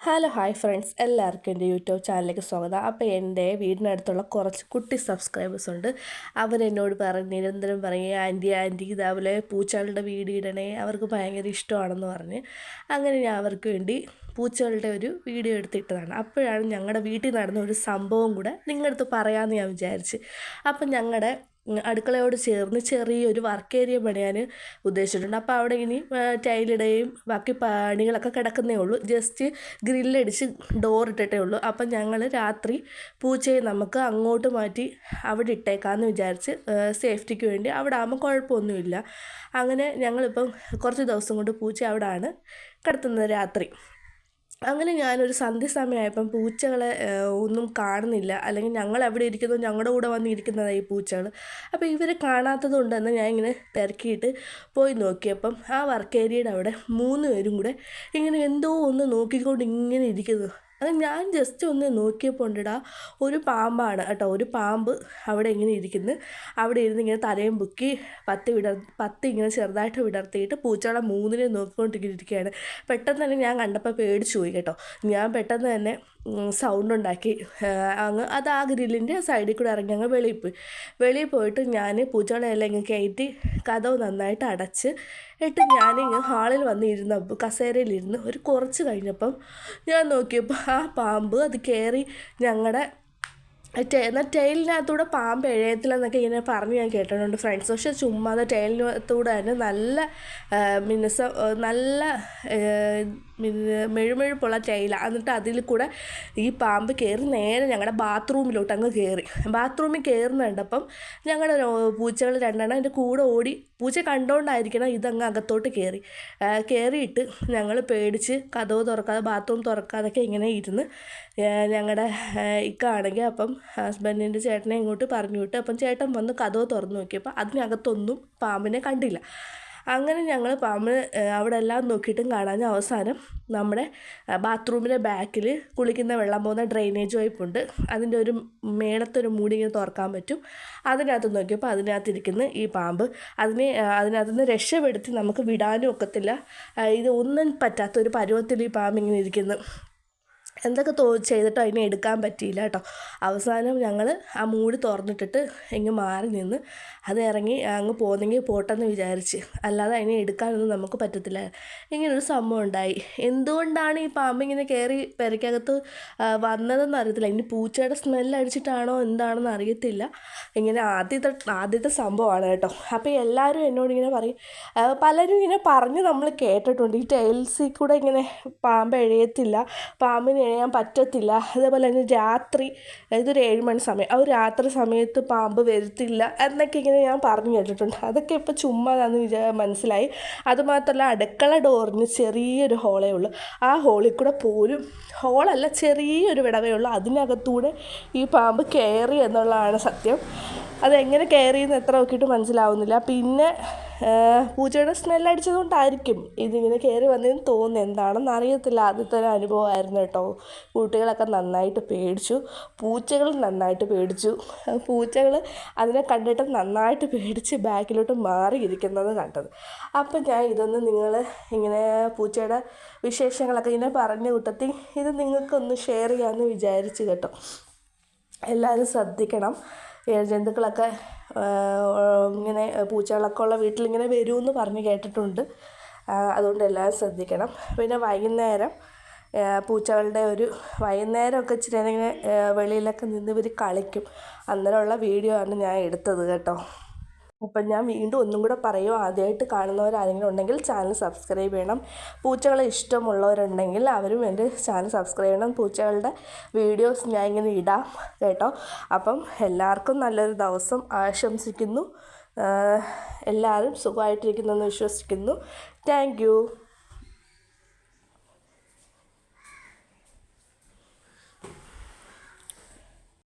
Hello hi friends എല്ലാവർക്കും എന്റെ YouTube ചാനലിലേക്ക് സ്വാഗതം. അപ്പോൾ എന്റെ വീടിനടുത്തുള്ള കുറച്ച് കുട്ടി സബ്സ്ക്രൈബേഴ്സ് ഉണ്ട്. അവരെന്നോട് പറഞ്ഞ് നിരന്തരം പറയും ആന്റി ആന്റി ഇതേപോലെ പൂച്ചകളുടെ വീട് ഇടണേ. അവർക്ക് ഭയങ്കര ഇഷ്ടമാണെന്ന് പറഞ്ഞ്. അങ്ങനെ ഞാൻ അവർക്ക് വേണ്ടി പൂച്ചകളുടെ ഒരു വീഡിയോ എടുത്തിട്ടതാണ്. അപ്പോഴാണ് ഞങ്ങളുടെ വീട്ടിൽ നടന്ന ഒരു സംഭവം കൂടെ നിങ്ങളുടെ അടുത്ത് പറയാമെന്ന് ഞാൻ വിചാരിച്ച്. അപ്പം ഞങ്ങളുടെ അടുക്കളയോട് ചേർന്ന് ചെറിയൊരു വർക്ക് ഏരിയ പണിയാൻ ഉദ്ദേശിച്ചിട്ടുണ്ട്. അപ്പോൾ അവിടെ ഇനി ടൈലിടുകയും ബാക്കി പണികളൊക്കെ കിടക്കുന്നേ ഉള്ളൂ. ജസ്റ്റ് ഗ്രില്ലടിച്ച് ഡോർ ഇട്ടിട്ടേ ഉള്ളൂ. അപ്പം ഞങ്ങൾ രാത്രി പൂച്ചയെ നമുക്ക് അങ്ങോട്ട് മാറ്റി അവിടെ ഇട്ടേക്കാമെന്ന് വിചാരിച്ച് സേഫ്റ്റിക്ക് വേണ്ടി അവിടെ ആകുമ്പോൾ കുഴപ്പമൊന്നുമില്ല. അങ്ങനെ ഞങ്ങളിപ്പം കുറച്ച് ദിവസം കൊണ്ട് പൂച്ച അവിടെയാണ് കിടത്തുന്നത് രാത്രി. അങ്ങനെ ഞാനൊരു സന്ധ്യ സമയമായപ്പം പൂച്ചകളെ ഒന്നും കാണുന്നില്ല. അല്ലെങ്കിൽ ഞങ്ങൾ എവിടെ ഇരിക്കുന്നു ഞങ്ങളുടെ കൂടെ വന്നിരിക്കുന്നതായി ഈ പൂച്ചകൾ. അപ്പോൾ ഇവരെ കാണാത്തത് കൊണ്ട് തന്നെ ഞാൻ ഇങ്ങനെ തിരക്കിയിട്ട് പോയി നോക്കിയപ്പം ആ വർക്ക് ഏരിയയുടെ അവിടെ മൂന്ന് പേരും കൂടെ ഇങ്ങനെ എന്തോ ഒന്ന് നോക്കിക്കൊണ്ട് ഇങ്ങനെ ഇരിക്കുന്നു. അത് ഞാൻ ജസ്റ്റ് ഒന്ന് നോക്കിയപ്പോൾ ഉണ്ടടാ ഒരു പാമ്പാണ് കേട്ടോ ഒരു പാമ്പ് അവിടെ ഇങ്ങനെ ഇരിക്കുന്നു. അവിടെ ഇരുന്ന് ഇങ്ങനെ തലയും പൊക്കി പത്ത് വിടർ പത്ത് ഇങ്ങനെ ചെറുതായിട്ട് വിടർത്തിയിട്ട് പൂച്ചകളെ മൂന്നിനെ നോക്കിക്കൊണ്ടിരിക്കുകയാണ് പെട്ടെന്ന് തന്നെ ഞാൻ കണ്ടപ്പോൾ പേടിച്ചു പോയി കേട്ടോ. ഞാൻ പെട്ടെന്ന് തന്നെ സൗണ്ട് ഉണ്ടാക്കി. അങ്ങ് അത് ആ ഗ്രില്ലിന്റെ സൈഡിൽ കൂടെ ഇറങ്ങി അങ്ങ് വെളിയിൽ പോയി. വെളിയിൽ പോയിട്ട് ഞാൻ പൂച്ചകളെല്ലാം ഇങ്ങ് കയറ്റി കഥവ് നന്നായിട്ട് അടച്ച് എന്നിട്ട് ഞാനിങ്ങ് ഹാളിൽ വന്ന് ഇരുന്ന കസേരയിലിരുന്ന് ഒരു കുറച്ച് കഴിഞ്ഞപ്പം ഞാൻ നോക്കിയപ്പോൾ ആ പാമ്പ് അത് കയറി ഞങ്ങളുടെ എന്നാൽ ടെയിലിനകത്തൂടെ പാമ്പ് എഴയത്തില്ലെന്നൊക്കെ ഇങ്ങനെ പറഞ്ഞ് ഞാൻ കേട്ടിട്ടുണ്ട് ഫ്രണ്ട്സ്. പക്ഷേ ചുമ്മാതെ ടൈലിനകത്തൂടെ തന്നെ നല്ല മിനുസം നല്ല മെഴുമെഴുപ്പുള്ള ടൈല എന്നിട്ട് അതിൽ കൂടെ ഈ പാമ്പ് കയറി നേരെ ഞങ്ങളുടെ ബാത്റൂമിലോട്ട് അങ്ങ് കയറി ബാത്റൂമിൽ കയറുന്നുണ്ടപ്പം ഞങ്ങളുടെ പൂച്ചകൾ രണ്ടെണ്ണം എന്റെ കൂടെ ഓടി പൂച്ച കണ്ടുകൊണ്ടായിരിക്കണം ഇതങ്ങ് അകത്തോട്ട് കയറി കയറിയിട്ട് ഞങ്ങൾ പേടിച്ച് കഥവ് തുറക്കാതെ ബാത്റൂം തുറക്കാതൊക്കെ ഇങ്ങനെ ഇരുന്ന് ഞങ്ങളുടെ ഇക്ക ആണെങ്കിൽ അപ്പം ഹസ്ബൻഡിന്റെ ചേട്ടനെ ഇങ്ങോട്ട് പറഞ്ഞു വിട്ട് അപ്പം ചേട്ടൻ വന്ന് കഥവ് തുറന്നു നോക്കിയപ്പോൾ അതിനകത്തൊന്നും പാമ്പിനെ കണ്ടില്ല. അങ്ങനെ ഞങ്ങൾ പാമ്പ് അവിടെ എല്ലാം നോക്കിയിട്ടും കാണാൻ അവസാനം നമ്മുടെ ബാത്റൂമിന്റെ ബാക്കിൽ കുളിക്കുന്ന വെള്ളം പോകുന്ന ഡ്രെയിനേജ് പൈപ്പുണ്ട്. അതിന്റെ ഒരു മേളത്തൊരു മൂടി ഇങ്ങനെ തുറക്കാൻ പറ്റും. അതിനകത്ത് നോക്കിയപ്പോൾ അതിനകത്തിരിക്കുന്ന ഈ പാമ്പ് അതിനെ അതിനകത്ത് നിന്ന് രക്ഷപ്പെടുത്തി നമുക്ക് വിടാനും ഒക്കത്തില്ല. ഇത് ഒന്നും പറ്റാത്ത ഒരു പരുവത്തിൽ ഈ പാമ്പ് ഇങ്ങനെ ഇരിക്കുന്നു. എന്തൊക്കെ തോ ചെയ്തിട്ട് അതിനെ എടുക്കാൻ പറ്റിയില്ല കേട്ടോ. അവസാനം ഞങ്ങൾ ആ മൂടി തുറന്നിട്ടിട്ട് ഇങ്ങ് മാറി നിന്ന് അത് ഇറങ്ങി അങ്ങ് പോകുന്നെങ്കിൽ പോട്ടെന്ന് വിചാരിച്ച്. അല്ലാതെ അതിനെ എടുക്കാനൊന്നും നമുക്ക് പറ്റത്തില്ല. ഇങ്ങനൊരു സംഭവം ഉണ്ടായി. എന്തുകൊണ്ടാണ് ഈ പാമ്പ് ഇങ്ങനെ കയറി പെരയ്ക്കകത്ത് വന്നതെന്ന് അറിയത്തില്ല. ഇനി പൂച്ചയുടെ സ്മെല്ല് അടിച്ചിട്ടാണോ എന്താണെന്ന് അറിയത്തില്ല. ഇങ്ങനെ ആദ്യത്തെ ആദ്യത്തെ സംഭവമാണ് കേട്ടോ. അപ്പോൾ എല്ലാവരും എന്നോട് ഇങ്ങനെ പറയും. പലരും ഇങ്ങനെ പറഞ്ഞ് നമ്മൾ കേട്ടിട്ടുണ്ട്. ഈ ടൈൽസിൽ കൂടെ ഇങ്ങനെ പാമ്പ് എഴയത്തില്ല. പാമ്പിന് ചെയ്യാൻ പറ്റത്തില്ല. അതേപോലെ തന്നെ രാത്രി ഇതൊരു ഏഴ് മണി സമയം ആ ഒരു രാത്രി സമയത്ത് പാമ്പ് വരുത്തില്ല എന്നൊക്കെ ഇങ്ങനെ ഞാൻ പറഞ്ഞു കേട്ടിട്ടുണ്ട്. അതൊക്കെ ഇപ്പോൾ ചുമ്മാതാന്ന് വിചാ മനസ്സിലായി. അതുമാത്രമല്ല അടുക്കള ഡോറിന് ചെറിയൊരു ഹോളേ ഉള്ളൂ. ആ ഹോളിൽ കൂടെ പോലും ഹോളല്ല ചെറിയൊരു വിടവേ ഉള്ളൂ. അതിനകത്തൂടെ ഈ പാമ്പ് കയറി എന്നുള്ളതാണ് സത്യം. അതെങ്ങനെ കയറി എന്ന് എത്ര നോക്കിയിട്ട് മനസ്സിലാവുന്നില്ല. പിന്നെ പൂച്ചയുടെ സ്മെല്ലടിച്ചത് കൊണ്ടായിരിക്കും ഇതിങ്ങനെ കയറി വന്നതെന്ന് തോന്നുന്നു. എന്താണെന്ന് അറിയത്തില്ല. ആദ്യത്തെ ഒരു അനുഭവമായിരുന്നു കേട്ടോ. കുട്ടികളൊക്കെ നന്നായിട്ട് പേടിച്ചു. പൂച്ചകൾ നന്നായിട്ട് പേടിച്ചു. പൂച്ചകൾ അതിനെ കണ്ടിട്ട് നന്നായിട്ട് പേടിച്ച് ബാക്കിലോട്ട് മാറിയിരിക്കുന്നത് കണ്ടത്. അപ്പം ഞാൻ ഇതൊന്ന് നിങ്ങൾ ഇങ്ങനെ പൂച്ചയുടെ വിശേഷങ്ങളൊക്കെ ഇങ്ങനെ പറഞ്ഞ കൂട്ടത്തിൽ ഇത് നിങ്ങൾക്കൊന്ന് ഷെയർ ചെയ്യാമെന്ന് വിചാരിച്ചു കേട്ടോ. എല്ലാവരും ശ്രദ്ധിക്കണം. ഇഴജന്തുക്കളൊക്കെ ഇങ്ങനെ പൂച്ചകളൊക്കെ ഉള്ള വീട്ടിലിങ്ങനെ വരുമെന്ന് പറഞ്ഞ് കേട്ടിട്ടുണ്ട്. അതുകൊണ്ട് എല്ലാവരും ശ്രദ്ധിക്കണം. പിന്നെ വൈകുന്നേരം പൂച്ചകളുടെ ഒരു വൈകുന്നേരമൊക്കെ ഇച്ചിരി ഇങ്ങനെ വെളിയിലൊക്കെ നിന്ന് ഇവർ കളിക്കും. അന്നേരമുള്ള വീഡിയോ ആണ് ഞാൻ എടുത്തത് കേട്ടോ. അപ്പം ഞാൻ വീണ്ടും ഒന്നും കൂടെ പറയും ആദ്യമായിട്ട് കാണുന്നവരാരെങ്കിലും ഉണ്ടെങ്കിൽ ചാനൽ സബ്സ്ക്രൈബ് ചെയ്യണം. പൂച്ചകളെ ഇഷ്ടമുള്ളവരുണ്ടെങ്കിൽ അവരും എന്റെ ചാനൽ സബ്സ്ക്രൈബ് ചെയ്യണം. പൂച്ചകളുടെ വീഡിയോസ് ഞാൻ ഇങ്ങനെ ഇടാം കേട്ടോ. അപ്പം എല്ലാവർക്കും നല്ലൊരു ദിവസം ആശംസിക്കുന്നു. എല്ലാവരും സുഖമായിട്ടിരിക്കുന്നു എന്ന് വിശ്വസിക്കുന്നു. താങ്ക്